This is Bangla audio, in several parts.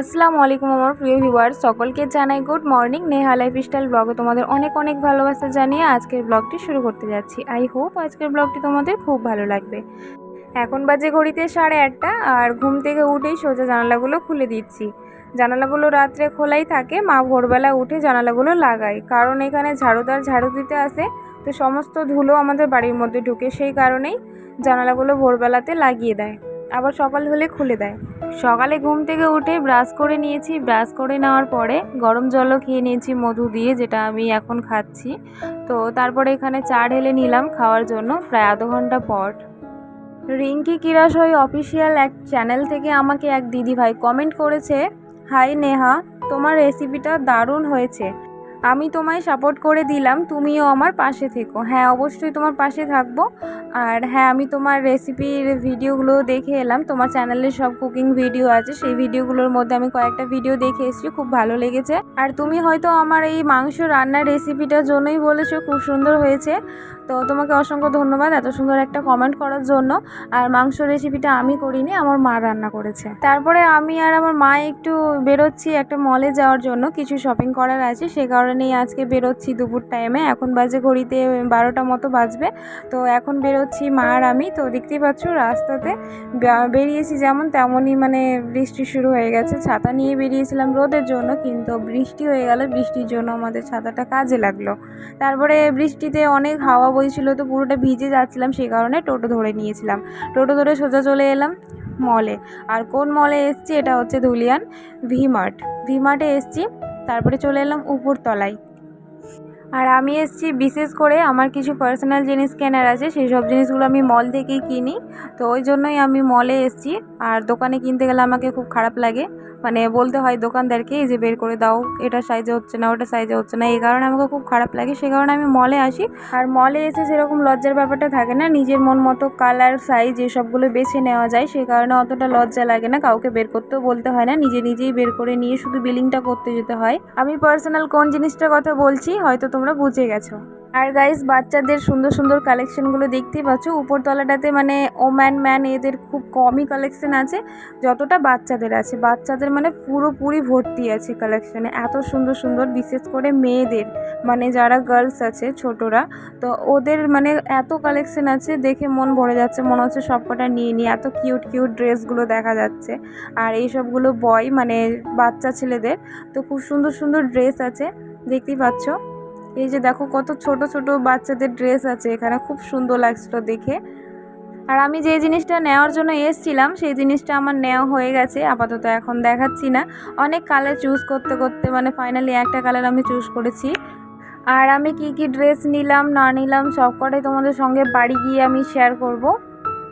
আসসালামু আলাইকুম আমার প্রিয় ভিউয়ার সকলকে জানাই গুড মর্নিং নেহা লাইফস্টাইল ব্লগে তোমাদের অনেক অনেক ভালোবাসা জানিয়ে আজকের ব্লগটি শুরু করতে যাচ্ছি। আই হোপ আজকের ব্লগটি তোমাদের খুব ভালো লাগবে। এখন বাজে ঘড়িতে সাড়ে আটটা, আর ঘুম থেকে উঠেই সোজা জানালাগুলো খুলে দিচ্ছি। জানালাগুলো রাত্রে খোলাই থাকে, মা ভোরবেলা উঠে জানালাগুলো লাগায়। কারণ এখানে ঝাড়ুদার ঝাড়ু দিতে আসে, তো সমস্ত ধুলো আমাদের বাড়ির মধ্যে ঢুকে সেই কারণেই জানালাগুলো ভোরবেলাতে লাগিয়ে দেয়। আবার সকাল হলে খুলে দেয়। সকালে ঘুম থেকে উঠে ব্রাশ করে নিয়েছি। ব্রাশ করে নেওয়ার পরে গরম জলও খেয়ে নিয়েছি মধু দিয়ে, যেটা আমি এখন খাচ্ছি। তো তারপরে এখানে চা ঢেলে নিলাম খাওয়ার জন্য প্রায় আধ ঘণ্টা পর। রিঙ্কি কিরাশয় অফিসিয়াল এক চ্যানেল থেকে আমাকে এক দিদিভাই কমেন্ট করেছে, হাই নেহা, তোমার রেসিপিটা দারুণ হয়েছে। আমি তোমায় সাপোর্ট করে দিলাম, তুমিও আমার পাশে থেকো। হ্যাঁ অবশ্যই তোমার পাশে থাকব। আর হ্যাঁ আমি তোমার রেসিপির ভিডিওগুলো দেখে এলাম। তোমার চ্যানেলে সব কুকিং ভিডিও আছে। সেই ভিডিওগুলোর মধ্যে আমি কয়েকটা ভিডিও দেখে এসেছি, খুব ভালো লেগেছে। আর তুমি হয়তো আমার এই মাংস রান্নার রেসিপিটার জন্যই বলেছ, খুব সুন্দর হয়েছে। তো তোমাকে অসংখ্য ধন্যবাদ এত সুন্দর একটা কমেন্ট করার জন্য। আর মাংস রেসিপিটা আমি করিনি, আমার মা রান্না করেছে। তারপরে আমি আর আমার মা একটু বেরোচ্ছি একটা মলে যাওয়ার জন্য। কিছু শপিং করার আছে, সে কারণেই আজকে বেরোচ্ছি দুপুর টাইমে এখন বাজে ঘড়িতে বারোটা মতো বাজবে। তো এখন বেরোচ্ছি মা আর আমি। তো দেখতেই পাচ্ছ রাস্তাতে বেরিয়েছি যেমন তেমনই মানে বৃষ্টি শুরু হয়ে গেছে। ছাতা নিয়ে বেরিয়েছিলাম রোদের জন্য, কিন্তু বৃষ্টি হয়ে গেল বৃষ্টির জন্য আমাদের ছাতাটা কাজে লাগল। তারপরে বৃষ্টিতে অনেক হাওয়া বইছিল, তো পুরোটা ভিজে যাচ্ছিলাম। সেই কারণে টোটো ধরে নিয়েছিলাম। টোটো ধরে সোজা চলে এলাম মলে আর কোন মলে এসছি, এটা হচ্ছে ধুলিয়ান ভিমার্ট। ভিমার্টে এসছি তারপরে চলে এলাম উপর তলায় আর আমি এসছি বিশেষ করে আমার কিছু পার্সোনাল জিনিস কেনার আছে সেই সব জিনিসগুলো আমি মল থেকেই কিনি। তো ওই জন্যই আমি মলে এসছি। আর দোকানে কিনতে গেলে আমাকে খুব খারাপ লাগে। মানে বলতে হয় দোকানদারকে, এই যে বের করে দাও, এটা সাইজে হচ্ছে না, ওটা সাইজে হচ্ছে না। এই কারণে আমাকে খুব খারাপ লাগে, সে কারণে আমি মলে আসি। আর মলে এসে সেরকম লজ্জার ব্যাপারটা থাকে না, নিজের মন মতো কালার সাইজ এসবগুলো বেছে নেওয়া যায় সেই কারণে অতটা লজ্জা লাগে না, কাউকে বের করতেও বলতে হয় না, নিজে নিজেই বের করে নিয়ে শুধু বিলিংটা করতে যেতে হয়। আমি পার্সোনাল কোন জিনিসটার কথা বলছি, হয়তো তোমরা বুঝে গেছো। আর গাইস বাচ্চাদের সুন্দর সুন্দর কালেকশনগুলো দেখতেই পাচ্ছ। উপরতলাটাতে মানে ওম্যান ম্যান এদের খুব কমই কালেকশন আছে, যতটা বাচ্চাদের আছে। বাচ্চাদের মানে পুরোপুরি ভর্তি আছে কালেকশনে এত সুন্দর সুন্দর, বিশেষ করে মেয়েদের মানে যারা গার্লস আছে, ছোটরা। তো ওদের মানে এত কালেকশন আছে, দেখে মন ভরে যাচ্ছে, মনে হচ্ছে সবকটা নিয়ে নিই। এত কিউট কিউট ড্রেসগুলো দেখা যাচ্ছে। আর এই সবগুলো বয় মানে বাচ্চা ছেলেদের, তো খুব সুন্দর সুন্দর ড্রেস আছে। দেখতেই পাচ্ছ? এই যে দেখো কত ছোট ছোট বাচ্চাদের ড্রেস আছে, এখানে খুব সুন্দর লাগছিল দেখে। আর আমি যে জিনিসটা নেওয়ার জন্য এসছিলাম, সেই জিনিসটা আমার নেওয়া হয়ে গেছে, আপাতত এখন দেখাচ্ছি না। অনেক কালার চুজ করতে করতে মানে ফাইনালি একটা কালার আমি চুজ করেছি। আর আমি কি কি ড্রেস নিলাম, না নিলাম সব কটাই তোমাদের সঙ্গে বাড়ি গিয়ে আমি শেয়ার করব।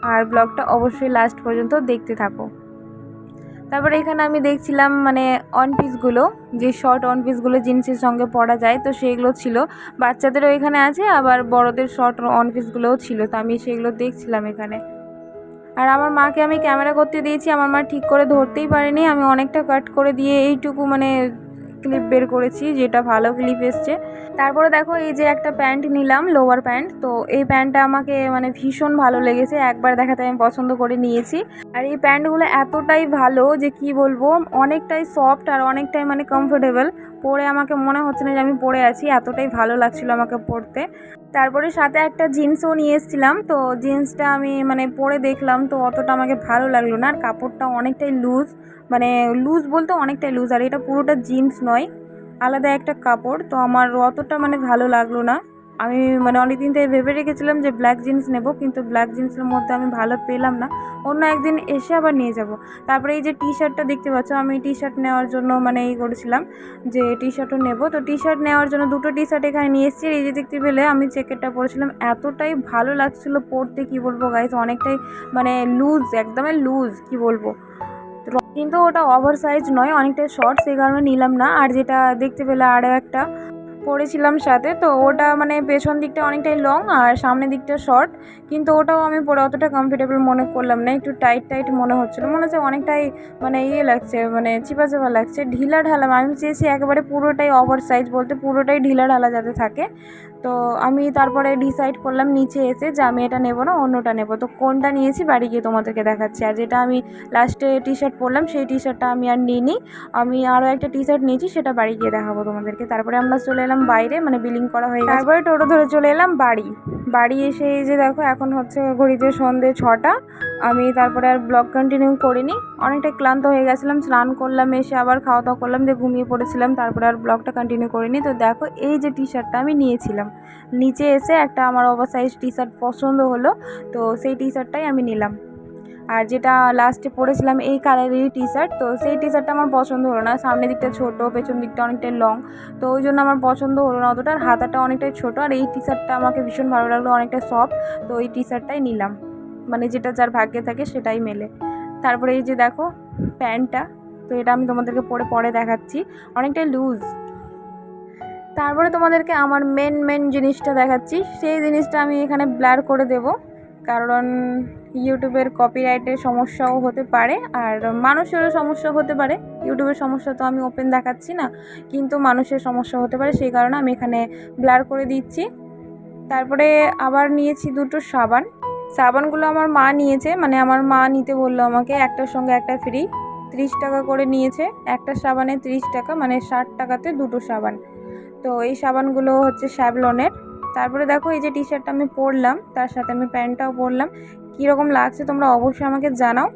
আর ব্লগটা অবশ্যই লাস্ট পর্যন্ত দেখতে থাকো। তারপরে এখানে আমি দেখছিলাম মানে অন পিসগুলো যে শর্ট অন পিসগুলো জিন্সের সঙ্গে পরা যায়, তো সেগুলো ছিল। বাচ্চাদেরও এখানে আছে, আবার বড়দের শর্ট অন পিসগুলোও ছিল, তো আমি সেগুলো দেখছিলাম এখানে। আর আমার মাকে আমি ক্যামেরা করতে দিয়েছি, আমার মা ঠিক করে ধরতেই পারেনি, আমি অনেকটা কাট করে দিয়ে এইটুকু মানে ক্লিপ বের করেছি, যেটা ভালো ক্লিপ এসছে। তারপরে দেখো এই যে একটা প্যান্ট নিলাম লোয়ার প্যান্ট তো এই প্যান্টটা আমাকে মানে ভীষণ ভালো লেগেছে, একবার দেখাতে আমি পছন্দ করে নিয়েছি। আর এই প্যান্টগুলো এতটাই ভালো যে কি বলব, অনেকটাই সফট আর অনেকটাই মানে কমফোর্টেবল পরে আমাকে মনে হচ্ছে না যে আমি পরে আছি, এতটাই ভালো লাগছিল আমাকে পরতে। তারপরে সাথে একটা জিন্সও নিয়ে এসেছিলাম, তো জিন্সটা আমি মানে পরে দেখলাম, তো অতটা আমাকে ভালো লাগল না। আর কাপড়টা অনেকটাই লুজ মানে লুজ বলতে অনেকটাই লুজ আর এটা পুরোটা জিন্স নয়, আলাদা একটা কাপড়, তো আমার অতটা মানে ভালো লাগল না। আমি মানে অনেক দিন থেকে ভেবে রেখেছিলাম যে ব্ল্যাক জিন্স নেব, কিন্তু ব্ল্যাক জিন্সের মধ্যে আমি ভালো পেলাম না। অন্য একদিন এসে আবার নিয়ে যাব। তারপরে এই যে টি শার্টটা দেখতে পাচ্ছ, আমি টি শার্ট নেওয়ার জন্য মানে এই করেছিলাম যে টি শার্টও নেব। তো টি শার্ট নেওয়ার জন্য দুটো টি শার্ট এখানে নিয়ে এসেছি এই যে দেখতে পেলে আমি জ্যাকেটটা পরেছিলাম, এতটাই ভালো লাগছিল পরতে, কি বলব গাইজ অনেকটাই মানে লুজ একদমই লুজ কি বলব। কিন্তু ওটা ওভার সাইজ নয় অনেকটাই শর্ট সেই কারণে নিলাম না। আর যেটা দেখতে পেলে আরও একটা পরেছিলাম সাথে, তো ওটা মানে পেছন দিকটা অনেকটাই লং আর সামনের দিকটা শর্ট কিন্তু ওটাও আমি পরে অতটা কমফোর্টেবল মনে করলাম না, একটু টাইট টাইট মনে হচ্ছিল। মনে হচ্ছে অনেকটাই মানে ইয়ে লাগছে মানে চিপা চাপা লাগছে, ঢিলা ঢালা, আমি চেয়েছি একেবারে পুরোটাই ওভার সাইজ বলতে পুরোটাই ঢিলা ঢালা যাতে থাকে। তো আমি তারপরে ডিসাইড করলাম নিচে এসে যে আমি এটা নেব না, অন্যটা নেব। তো কোনটা নিয়েছি বাড়ি গিয়ে তোমাদেরকে দেখাচ্ছি। আর যেটা আমি লাস্টে টি শার্ট পরলাম, সেই টি শার্টটা আমি আর নিইনি। আমি আরও একটা টি শার্ট নিয়েছি, সেটা বাড়ি গিয়ে দেখাবো তোমাদেরকে। তারপরে আমরা চলে এলাম বাইরে মানে বিলিং করা হয়ে তারপরে টোটো ধরে চলে এলাম বাড়ি। বাড়ি এসে এই যে দেখো, এখন হচ্ছে ঘড়িতে সন্ধে ছটা। আমি তারপরে আর ব্লগ কন্টিনিউ করিনি। অনেকটা ক্লান্ত হয়ে গেছিলাম, স্নান করলাম, এসে আবার খাওয়া দাওয়া করলাম, দিয়ে ঘুমিয়ে পড়েছিলাম। তারপরে আর ব্লগটা কন্টিনিউ করিনি। তো দেখো, এই যে টি শার্টটা আমি নিয়েছিলাম। নিচে এসে একটা আমার ওভার সাইজ টি শার্ট পছন্দ হলো, তো সেই টি শার্টটাই আমি নিলাম। আর যেটা লাস্টে পরেছিলাম এই কালারেরই টি শার্ট তো সেই টি শার্টটা আমার পছন্দ হলো না। সামনের দিকটা ছোটো, পেছন দিকটা অনেকটাই লং তো ওই জন্য আমার পছন্দ হলো না অতটা। আর হাতাটা অনেকটাই ছোটো, আর এই টি শার্টটা আমাকে ভীষণ ভালো লাগল, অনেকটা সফট তো এই টি শার্টটাই নিলাম। মানে যেটা যার ভাগ্যে থাকে সেটাই মেলে। তারপরে এই যে দেখো, প্যান্টটা, তো এটা আমি তোমাদেরকে পরে পরে দেখাচ্ছি। অনেকটাই লুজ তারপরে তোমাদেরকে আমার মেন মেন জিনিসটা দেখাচ্ছি। সেই জিনিসটা আমি এখানে ব্লার করে দেব, কারণ ইউটিউবের কপিরাইটের সমস্যাও হতে পারে, আর মানুষেরও সমস্যা হতে পারে। ইউটিউবের সমস্যা তো আমি ওপেন দেখাচ্ছি না, কিন্তু মানুষের সমস্যা হতে পারে, সেই কারণে আমি এখানে ব্লার করে দিচ্ছি। তারপরে আবার নিয়েছি দুটো সাবান। সাবানগুলো আমার মা নিয়েছে মানে আমার মা নিতে বলল আমাকে, একটার সঙ্গে একটা ফ্রি ত্রিশ টাকা করে নিয়েছে, একটা সাবানে ত্রিশ টাকা মানে ষাট টাকাতে দুটো সাবান। তো এই সাবানগুলো হচ্ছে শ্যাভলনের তারপরে দেখো এই যে টি শার্টটা আমি পরলাম, তার সাথে আমি প্যান্টটাও পরলাম। কীরকম লাগছে তোমরা অবশ্যই আমাকে জানাও।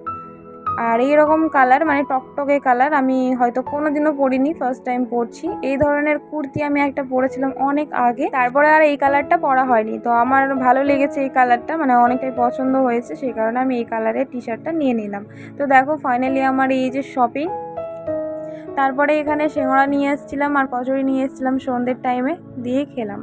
আর এই রকম কালার মানে টকটকে কালার আমি হয়তো কোনো দিনও পরিনি ফার্স্ট টাইম পরছি। এই ধরনের কুর্তি আমি একটা পরেছিলাম অনেক আগে। তারপরে আর এই কালারটা পরা হয়নি। তো আমার ভালো লেগেছে এই কালারটা মানে অনেকটাই পছন্দ হয়েছে, সেই কারণে আমি এই কালারের টি শার্টটা নিয়ে নিলাম। তো দেখো ফাইনালি আমার এই যে শপিং তারপরে এখানে শেঙড়া নিয়ে এসেছিলাম আর কচুরি নিয়ে এসেছিলাম সন্ধ্যের টাইমে দিয়ে খেলাম।